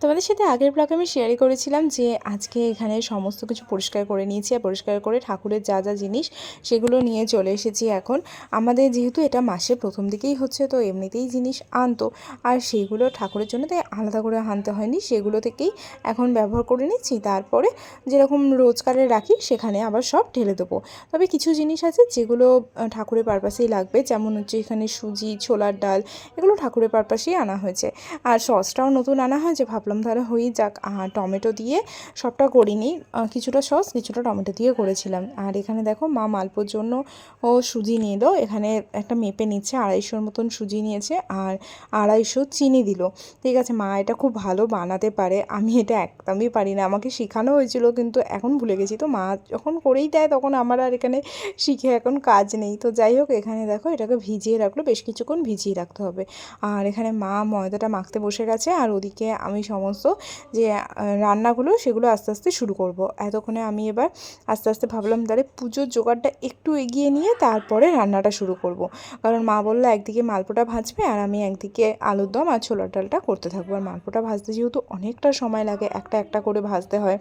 তোমাদের সাথে আগের ব্লগে আমি শেয়ারই করেছিলাম যে আজকে এখানে সমস্ত কিছু পরিষ্কার করে নিয়েছি আর পরিষ্কার করে ঠাকুরের যা যা জিনিস সেগুলো নিয়ে চলে এসেছি এখন। আমাদের যেহেতু এটা মাসের প্রথম দিকেই হচ্ছে, তো এমনিতেই জিনিস আনতো। আর সেইগুলো ঠাকুরের জন্য তাই আলাদা করে আনতে হয়নি, সেগুলো থেকেই এখন ব্যবহার করে নিচ্ছি। তারপরে যেরকম রোজগারে রাখি, সেখানে আবার সব ঢেলে দেবো। তবে কিছু জিনিস আছে যেগুলো ঠাকুরের পারপাসেই লাগবে। যেমন হচ্ছে এখানে সুজি, ছোলার ডাল, এগুলো ঠাকুরের পারপাসেই আনা হয়েছে। আর সসটাও নতুন আনা হয়েছে ভাবলাম তাহলে হয়েই যাক। টমেটো দিয়ে সবটা করিনি। কিছুটা সস, কিছুটা টমেটো দিয়ে করেছিলাম। আর এখানে দেখো মা মালপোর জন্য ও সুজি নিয়ে দাও। এখানে একটা মেপে নিচ্ছে, আড়াইশোর মতন সুজি নিয়েছে আর আড়াইশো চিনি দিল। ঠিক আছে, মা এটা খুব ভালো বানাতে পারে। আমি এটা একদমই পারি না। আমাকে শেখানো হয়েছিল কিন্তু এখন ভুলে গেছি। তো মা যখন করেই দেয় তখন আমার আর এখানে শিখে এখন কাজ নেই। তো যাই হোক, এখানে দেখো এটাকে ভিজিয়ে রাখল। বেশ কিছুক্ষণ ভিজিয়ে রাখতে হবে। আর এখানে মা ময়দাটা মাখতে বসে গেছে। আর ওদিকে আমি সমস্ত যে রান্নাগুলো সেগুলো আস্তে আস্তে শুরু করব। এতক্ষণে আমি এবার আস্তে আস্তে ভাবলাম তাহলে পুজোর জোগাড়টা একটু এগিয়ে নিয়ে তারপরে রান্নাটা শুরু করব। কারণ মা বলল, একদিকে মালপোটা ভাজবে আর আমি একদিকে আলুর দম আর ছোলার ডালটা করতে থাকব। আর মালপোটা ভাজতে যেহেতু অনেকটা সময় লাগে, একটা একটা করে ভাজতে হয়।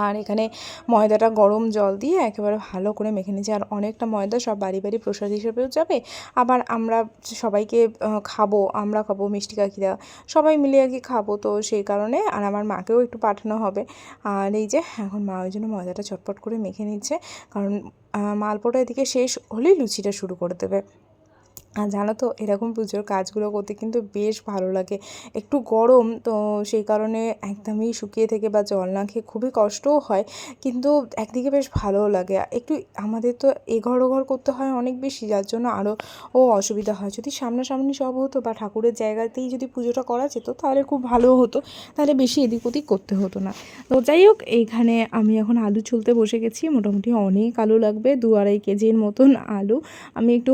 আর এখানে ময়দাটা গরম জল দিয়ে একেবারে ভালো করে মেখে নিয়েছি। আর অনেকটা ময়দা সব বাড়ি বাড়ি প্রসাদ হিসেবেও যাবে। আবার আমরা সবাইকে খাব, আমরা খাব মিষ্টি কাকিরা। সবাই মিলে আর কি খাব তো সেই কারণে। আর আমার মাকেও একটু পাঠানো হবে। আর এই যে, এখন মা ওই জন্য ময়দাটা চটপট করে মেখে নিচ্ছে। কারণ মালপোটা এদিকে শেষ হলেই লুচিটা শুরু করে দেবে। আর জানো তো, এরকম পুজোর কাজগুলো করতে কিন্তু বেশ ভালো লাগে। একটু গরম, তো সেই কারণে একদমই শুকিয়ে থেকে বা জল না খেয়ে খুবই কষ্টও হয়, কিন্তু একদিকে বেশ ভালোও লাগে। একটু আমাদের তো এঘর ওঘর করতে হয় অনেক বেশি, যার জন্য আরও ও অসুবিধা হয়। যদি সামনাসামনি সব হতো বা ঠাকুরের জায়গাতেই যদি পুজোটা করা যেত, তাহলে খুব ভালো হতো, তাহলে বেশি এদিক ওদিক করতে হতো না। তো যাই হোক, এইখানে আমি এখন আলু ছুলতে বসে গেছি, মোটামুটি অনেক আলু লাগবে, দু আড়াই কেজির মতন আলু। আমি একটু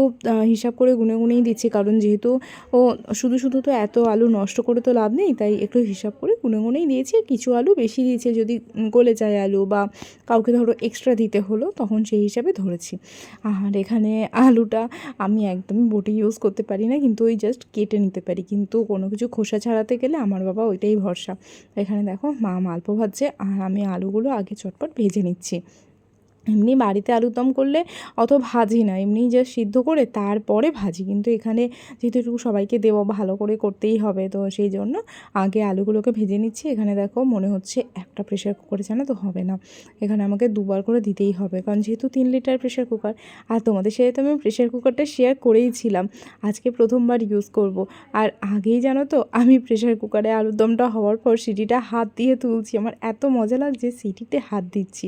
হিসাব করে গুনে গুনেই দিচ্ছি, কারণ যেহেতু ও শুধু শুধু তো এত আলু নষ্ট করে তো লাভ নেই, তাই একটু হিসাব করে গুনে গুনেই দিয়েছি, কিছু আলু বেশি দিয়েছে, যদি গলে যায় আলু বা কাউকে ধরো এক্সট্রা দিতে হলো, তখন সেই হিসাবে ধরেছি। আর এখানে আলুটা আমি একদমই বটি ইউজ করতে পারি না, কিন্তু ওই জাস্ট কেটে নিতে পারি, কিন্তু কোনো কিছু খোসা ছাড়াতে গেলে আমার বাবা ওইটাই ভরসা। এখানে দেখো, মা মালপো ভাজছে, আর আমি আলুগুলো আগে চটপট ভেজে নিচ্ছি। এমনি বাড়িতে আলুর দম করলে অত ভাজি না, এমনি জাস্ট সিদ্ধ করে তারপরে ভাজি। কিন্তু এখানে যেহেতু একটু সবাইকে দেবো ভালো করে করতেই হবে, তো সেই জন্য আগে আলুগুলোকে ভেজে নিচ্ছি। এখানে দেখো মনে হচ্ছে একটা প্রেশার কুকারে জানা তো হবে না। এখানে আমাকে দুবার করে দিতেই হবে, কারণ যেহেতু তিন লিটার প্রেশার কুকার আর তোমাদের সাথে তো আমি প্রেশার কুকারটা শেয়ার করেইছিলাম আজকে প্রথমবার ইউজ করব। আর আগেই জানো তো আমি প্রেশার কুকারে আলুর দমটা হওয়ার পর সিটিটা হাত দিয়ে তুলছি, আমার এত মজা লাগছে সিটিতে হাত দিচ্ছি।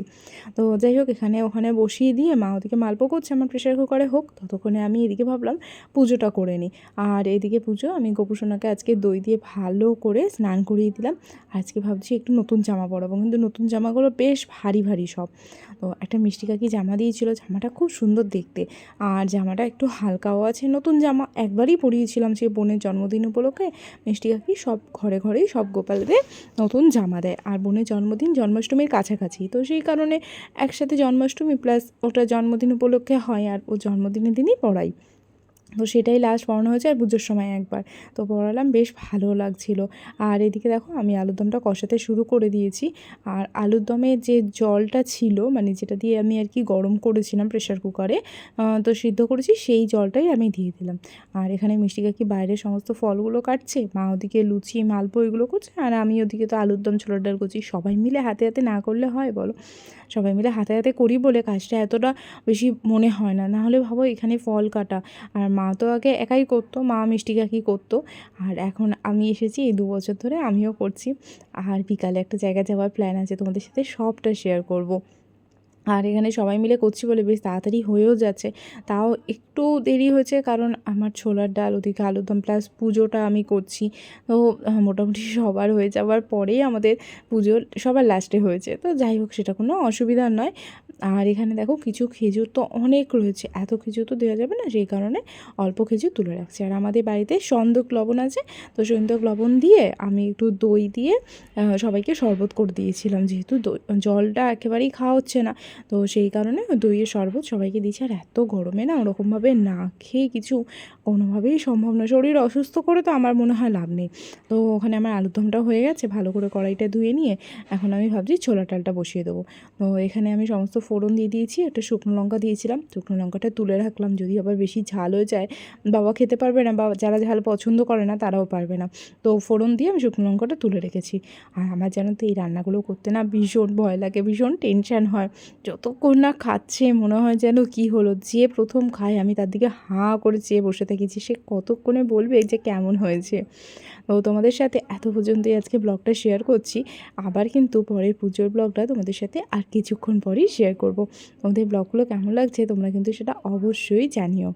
তো যাই হোক, এখানে ওখানে বসিয়ে দিয়ে মা ওদিকে মালপো করছে, আমার প্রেশার কুকারে হোক। ততক্ষণে আমি এদিকে ভাবলাম পুজোটা করে নিই। আর এদিকে পুজো, আমি গোপুসোনাকে আজকে দই দিয়ে ভালো করে স্নান করিয়ে দিলাম। আজকে ভাবছি একটু নতুন জামা পরাবো, কিন্তু নতুন জামাগুলো বেশ ভারী ভারী সব। তো একটা মিষ্টি কাকি জামা দিয়েছিল, জামাটা খুব সুন্দর দেখতে। আর জামাটা একটু হালকাও আছে, নতুন জামা একবারই পরিয়েছিলাম সেই বোনের জন্মদিন উপলক্ষে। মিষ্টি কাকি সব ঘরে, ঘরেই সব গোপালদের নতুন জামা দেয়। আর বোনের জন্মদিন জন্মাষ্টমীর কাছাকাছি, তো সেই কারণে একসাথে জন্মাষ্টমী প্লাস ওটা জন্মদিন উপলক্ষে হয় আর ও জন্মদিনের দিনই পড়াই তো সেটাই লাস্ট পড়ানো হয়েছে আর পুজোর সময় একবার। তো পড়ালাম, বেশ ভালো লাগছিল। আর এদিকে দেখো, আমি আলুর দমটা কষাতে শুরু করে দিয়েছি। আর আলুর দমের যে জলটা ছিল মানে যেটা দিয়ে আমি আর কি গরম করেছিলাম প্রেশার কুকারে তো সিদ্ধ করেছি, সেই জলটাই আমি দিয়ে দিলাম। আর এখানে মিষ্টি কাকি বাইরে সমস্ত ফলগুলো কাটছে, মা ওদিকে লুচি, মালপো এগুলো করছে, আর আমি ওদিকে তো আলুর দম, ছোলার ডাল করছি। সবাই মিলে হাতে হাতে না করলে হয় বলো? সবাই মিলে হাতে হাতে করি বলে কাজটা এতটা বেশি মনে হয় না। নাহলে ভাবো এখানে ফল কাটা। আর মা তো আগে একাই করতো, মা মিষ্টি কাকি করতো। আর এখন আমি এসেছি এই দু বছর ধরে আমিও করছি। আর বিকালে একটা জায়গা যাওয়ার প্ল্যান আছে, তোমাদের সাথে সবটা শেয়ার করব। আর এখানে সবাই মিলে করছি বলে বেশ তাড়াতাড়ি হয়েও যাচ্ছে। তাও একটু দেরি হয়েছে কারণ আমার ছোলার ডাল, ওদিকে আলুর দম প্লাস পুজোটা আমি করছি। তো মোটামুটি সবার হয়ে যাওয়ার পরেই আমাদের পুজো সবার লাস্টে হয়েছে। তো যাই হোক, সেটা কোনো অসুবিধা নয়। আর এখানে দেখো কিছু খেজুর তো অনেক রয়েছে। এত খেজুর তো দেওয়া যাবে না, সেই কারণে অল্প খেজুর তুলে রাখছি। আর আমাদের বাড়িতে সন্দক লবণ আছে। তো সন্দক লবণ দিয়ে আমি একটু দই দিয়ে সবাইকে শরবত করে দিয়েছিলাম। যেহেতু জলটা একেবারেই খাওয়া হচ্ছে না। তো সেই কারণে দইয়ের শরবত সবাইকে দিয়েছি। আর এত গরমে না ওরকমভাবে না খেয়ে কিছু কোনোভাবেই সম্ভব না। শরীর অসুস্থ করে তো আমার মনে হয় লাভ নেই। তো ওখানে আমার আলুর দমটা হয়ে গেছে, ভালো করে কড়াইটা ধুয়ে নিয়ে এখন আমি ভাবছি ছোলা ডালটা বসিয়ে দেবো। তো এখানে আমি সমস্ত ফোড়ন দিয়ে দিয়েছি, একটা শুকনো লঙ্কা দিয়েছিলাম। শুকনো লঙ্কাটা তুলে রাখলাম, যদি আবার বেশি ঝাল হয়ে যায়, বাবা খেতে পারবে না বা যারা ঝাল পছন্দ করে না তারাও পারবে না। তো ফোড়ন দিয়ে আমি শুকনো লঙ্কাটা তুলে রেখেছি। আর আমার যেন তো এই রান্নাগুলো করতে না ভীষণ ভয় লাগে, ভীষণ টেনশান হয়। যতক্ষণ না খাচ্ছে, মনে হয় যেন কি হলো। যে প্রথম খায়, আমি তার দিকে হাঁ করে চেয়ে বসে থেকেছি। সে কতক্ষণে বলবে যে কেমন হয়েছে? তো তোমাদের সাথে এত পর্যন্তই আজকে ব্লগটা শেয়ার করছি। আবার কিন্তু পরের পুজোর ব্লগটা তোমাদের সাথে আর কিছুক্ষণ পরেই শেয়ার করব। তোমাদের ব্লগগুলো কেমন লাগছে, তোমরা কিন্তু সেটা অবশ্যই জানিও।